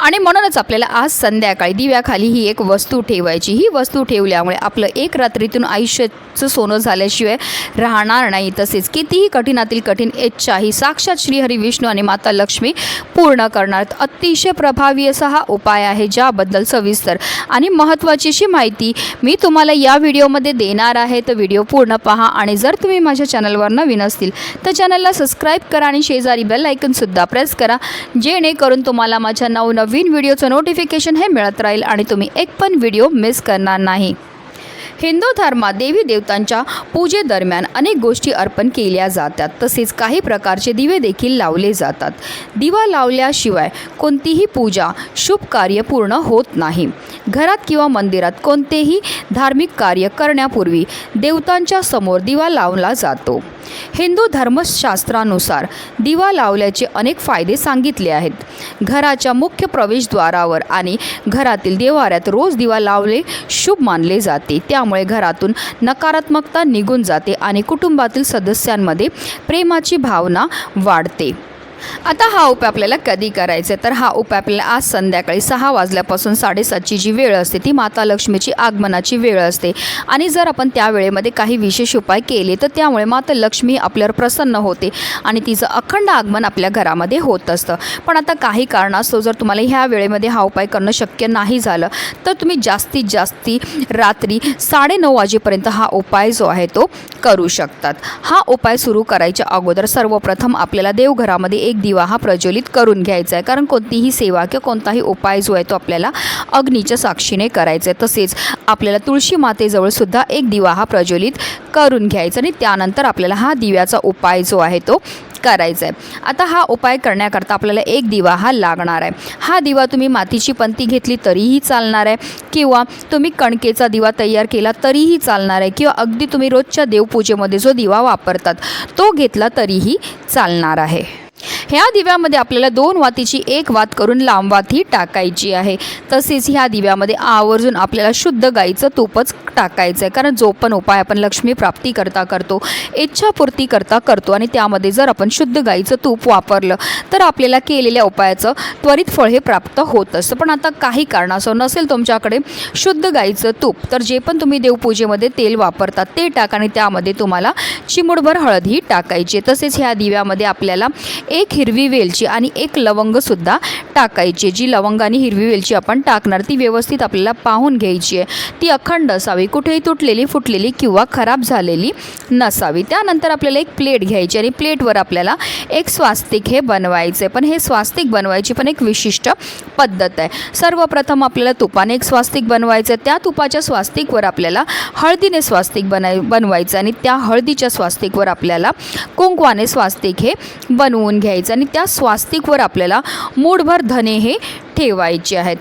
आणि म्हणूनच आपल्याला आज संध्याकाळी दिव्याखाली ही एक वस्तू ठेवायची. ही वस्तू ठेवल्यामुळे आपलं एक रात्रीतून आयुष्याचं सोनं झाल्याशिवाय राहणार नाही. तसेच कितीही कठीणातील कठीण इच्छा ही साक्षात श्रीहरी विष्णू आणि माता लक्ष्मी पूर्ण करणार. अतिशय प्रभावी असा हा उपाय आहे ज्याबद्दल सविस्तर आणि महत्त्वाची अशी माहिती मी तुम्हाला या व्हिडिओमध्ये देणार आहे. तर व्हिडिओ पूर्ण पहा आणि जर तुम्ही माझ्या चॅनलवर नवीन असतील तर चॅनलला सबस्क्राईब करा आणि शेजारी बेल ऐकूनसुद्धा प्रेस करा. जेणेकरून तुम्हाला माझ्या नवनवीन व्हिडिओचं नोटिफिकेशन हे मिळत राहील आणि तुम्ही एक पण व्हिडिओ मिस करणार नाही. हिंदू धर्मात देवी देवतांच्या पूजेदरम्यान अनेक गोष्टी अर्पण केल्या जातात. तसेच काही प्रकारचे दिवे देखील लावले जातात. दिवा लावल्याशिवाय कोणतीही पूजा शुभ कार्य पूर्ण होत नाही. घरात किंवा मंदिरात कोणतेही धार्मिक कार्य करण्यापूर्वी देवतांच्या समोर दिवा लावला जातो. हिंदू धर्मशास्त्रानुसार दिवा लावल्याचे अनेक फायदे सांगितले आहेत. घराच्या मुख्य प्रवेशद्वारावर आणि घरातील देवाऱ्यात रोज दिवा लावले शुभ मानले जाते. त्यामुळे घरातून नकारात्मकता निघून जाते आणि कुटुंबातील सदस्यांमध्ये प्रेमाची भावना वाढते. आता हा उपाय आपल्याला कधी करायचा आहे? तर हा उपाय आपल्याला आज संध्याकाळी सहा वाजल्यापासून साडेसातची जी वेळ असते ती माता लक्ष्मीची आगमनाची वेळ असते. आणि जर आपण त्या वेळेमध्ये काही विशेष उपाय केले तर त्यामुळे माता लक्ष्मी आपल्यावर प्रसन्न होते आणि तिचं अखंड आगमन आपल्या घरामध्ये होत असतं. पण आता काही कारणास्तव जर तुम्हाला ह्या वेळेमध्ये हा उपाय करणं शक्य नाही झालं तर तुम्ही जास्तीत जास्ती रात्री साडेनऊ वाजेपर्यंत हा उपाय जो आहे तो करू शकतात. हा उपाय सुरू करायच्या अगोदर सर्वप्रथम आपल्याला देवघरामध्ये एक दिवा हा प्रज्वलित करून घ्यायचा आहे. कारण कोणतीही सेवा किंवा कोणताही उपाय जो आहे तो आपल्याला अग्नीच्या साक्षीने करायचा आहे. तसेच आपल्याला तुळशी मातेजवळसुद्धा एक दिवा हा प्रज्वलित करून घ्यायचा आणि त्यानंतर आपल्याला हा दिव्याचा उपाय जो आहे तो करायचा आहे. आता हा उपाय करण्याकरता आपल्याला एक दिवा हा लागणार आहे. हा दिवा तुम्ही मातीची पंती घेतली तरीही चालणार आहे. किंवा तुम्ही कणकेचा दिवा तयार केला तरीही चालणार आहे. किंवा अगदी तुम्ही रोजच्या देवपूजेमध्ये जो दिवा वापरतात तो घेतला तरीही चालणार आहे. ह्या दिव्यामध्ये आपल्याला दोन वातीची एक वात करून लांब वाती टाकायची आहे. तसेच ह्या दिव्यामध्ये आवर्जून आपल्याला शुद्ध गाईचं तूपच टाकायचं आहे कारण जो पण उपाय आपण लक्ष्मी प्राप्ती करता करतो इच्छापूर्ती करता करतो आणि त्यामध्ये जर आपण शुद्ध गाईचं तूप वापरलं तर आपल्याला केलेल्या उपायाचं त्वरित फळ हे प्राप्त होत असतं. पण आता काही कारणासह नसेल तुमच्याकडे शुद्ध गाईचं तूप तर जे पण तुम्ही देवपूजेमध्ये तेल वापरतात ते टाका आणि त्यामध्ये तुम्हाला चिमुडभर हळद ही टाकायची आहे. तसेच ह्या दिव्यामध्ये आपल्याला एक हिरवी वेलची आणि एक लवंगसुद्धा टाकायची जी लवंग आणि हिरवी वेलची आपण टाकणार ती व्यवस्थित आपल्याला पाहून घ्यायची आहे. ती अखंड असावी कुठेही तुटलेली फुटलेली किंवा खराब झालेली नसावी. त्यानंतर आपल्याला एक प्लेट घ्यायची आणि प्लेटवर आपल्याला एक स्वास्तिक हे बनवायचे पण हे स्वास्तिक बनवायची पण एक विशिष्ट पद्धत आहे. सर्वप्रथम आपल्याला तुपाने एक स्वास्तिक बनवायचं त्या तुपाच्या स्वास्तिकवर आपल्याला हळदीने स्वास्तिक बनाय बनवायचं आणि त्या हळदीच्या स्वास्तिकवर आपल्याला कुंकवाने स्वास्तिक हे बनवून घ्यायचं आणि त्या स्वास्तिकवर आपल्याला मूठभर धने हे ठेवायचे आहेत.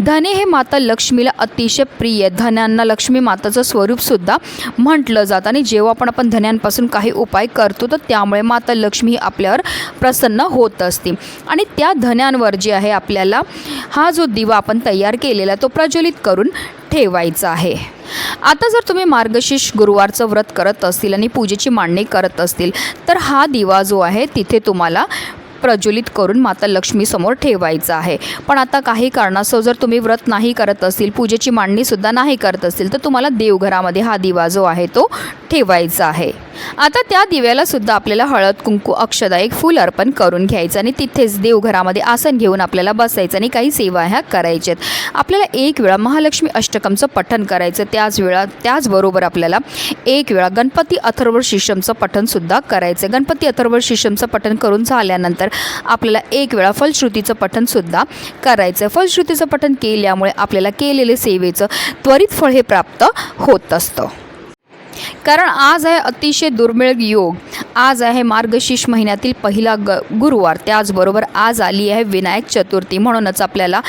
धने हे माता लक्ष्मीला अतिशय प्रिय धन्यांना लक्ष्मी माताचं स्वरूपसुद्धा म्हटलं जातं. आणि जेव्हा पण आपण धन्यांपासून काही उपाय करतो तर त्यामुळे माता लक्ष्मी ही आपल्यावर प्रसन्न होत असते. आणि त्या धन्यांवर जे आहे आपल्याला हा जो दिवा आपण तयार केलेला तो प्रज्वलित करून ठेवायचा आहे. आता जर तुम्ही मार्गशीर्ष गुरुवारचं व्रत करत असतील आणि पूजेची मांडणी करत असतील तर हा दिवा जो आहे तिथे तुम्हाला प्रज्वलित करून माता लक्ष्मीसमोर ठेवायचं आहे. पण आता काही कारणास्तव जर तुम्ही व्रत नाही करत असतील पूजेची मांडणीसुद्धा नाही करत असतील तर तुम्हाला देवघरामध्ये हा दिवा जो आहे तो ठेवायचं आहे. आता त्या दिव्याला सुद्धा आपल्याला हळद कुंकू अक्षदा एक फूल अर्पण करून घ्यायचं आणि तिथेच देवघरामध्ये आसन घेऊन आपल्याला बसायचं आणि काही सेवा ह्या करायच्यात आपल्याला एक वेळा महालक्ष्मी अष्टकमचं पठण करायचं त्याच वेळा त्याचबरोबर आपल्याला एक वेळा गणपती अथर्व शिशमचं पठणसुद्धा करायचं गणपती अथर्व शिशमचं पठण करून झाल्यानंतर आपल्याला एक वेळा फलश्रुतीचं पठणसुद्धा करायचं फलश्रुतीचं पठण केल्यामुळे आपल्याला केलेले सेवेचं त्वरित फळ हे प्राप्त होत असतं. कारण आज आहे अतिशय दुर्मिळ योग. आज आहे मार्गशीर्ष महिन्यातील पहिला ग गुरुवार. त्याचबरोबर आज आली आहे विनायक चतुर्थी. म्हणूनच आपल्याला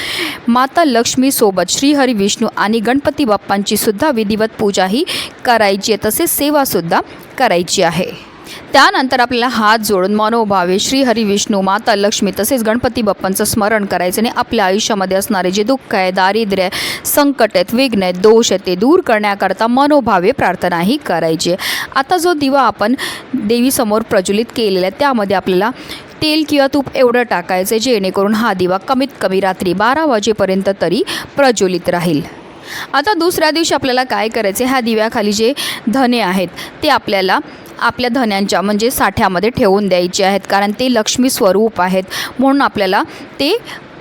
माता लक्ष्मीसोबत श्रीहरी विष्णू आणि गणपती बाप्पांची सुद्धा विधिवत पूजाही करायची आहे. तसेच सेवासुद्धा करायची आहे. त्यानंतर आपल्याला हात जोडून मनोभावे श्री हरी विष्णू माता लक्ष्मी तसेच गणपती बाप्पांचं स्मरण करायचं आणि आपल्या आयुष्यामध्ये असणारे जे दुःख आहे दारिद्र्य आहे संकट आहेत विघ्न आहेत दोष आहेत ते दूर करण्याकरता मनोभावे प्रार्थनाही करायची. आता जो दिवा आपण देवीसमोर प्रज्वलित केलेला आहे त्यामध्ये आपल्याला तेल किंवा तूप एवढं टाकायचं आहे जेणेकरून हा दिवा कमीत कमी रात्री बारा वाजेपर्यंत तरी प्रज्वलित राहील. आता दुसऱ्या दिवशी आपल्याला काय करायचे ह्या दिव्याखाली जे धने आहेत ते आपल्याला आपल्या धन्यांच्या म्हणजे साठ्यामध्ये ठेवून द्यायचे आहेत. कारण ते लक्ष्मी स्वरूप आहेत. म्हणून आपल्याला ते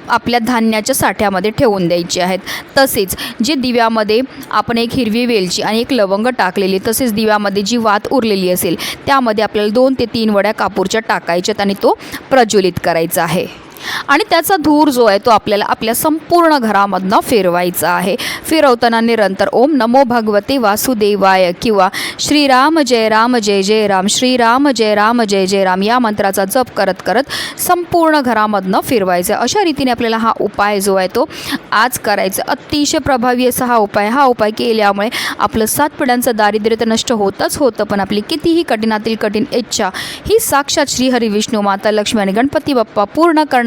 आपल्या धान्याच्या साठ्यामध्ये ठेवून द्यायचे आहेत. तसेच जे दिव्यामध्ये आपण एक हिरवी वेलची आणि एक लवंग टाकलेली तसेच दिव्यामध्ये जी वात उरलेली असेल त्यामध्ये आपल्याला दोन ते तीन वड्या कापूरच्या टाकायच्यात आणि तो प्रज्वलित करायचा आहे. आणि त्याचा धूर जो आहे तो आपल्याला आपल्या संपूर्ण घरामधनं फिरवायचा आहे. फिरवताना निरंतर ओम नमो भगवते वासुदेवाय किंवा श्रीराम जय राम जय जय राम श्रीराम जय राम जय जय राम या मंत्राचा जप करत करत संपूर्ण घरामधनं फिरवायचं. अशा रीतीने आपल्याला हा उपाय जो आहे तो आज करायचा. अतिशय प्रभावी असा हा उपाय हा उपाय केल्यामुळे आपलं सात पिढ्यांचं दारिद्र्य तर नष्ट होतच होतं पण आपली कितीही कठीणातील कठीण इच्छा ही साक्षात श्रीहरी विष्णू माता लक्ष्मी आणि गणपती बाप्पा पूर्ण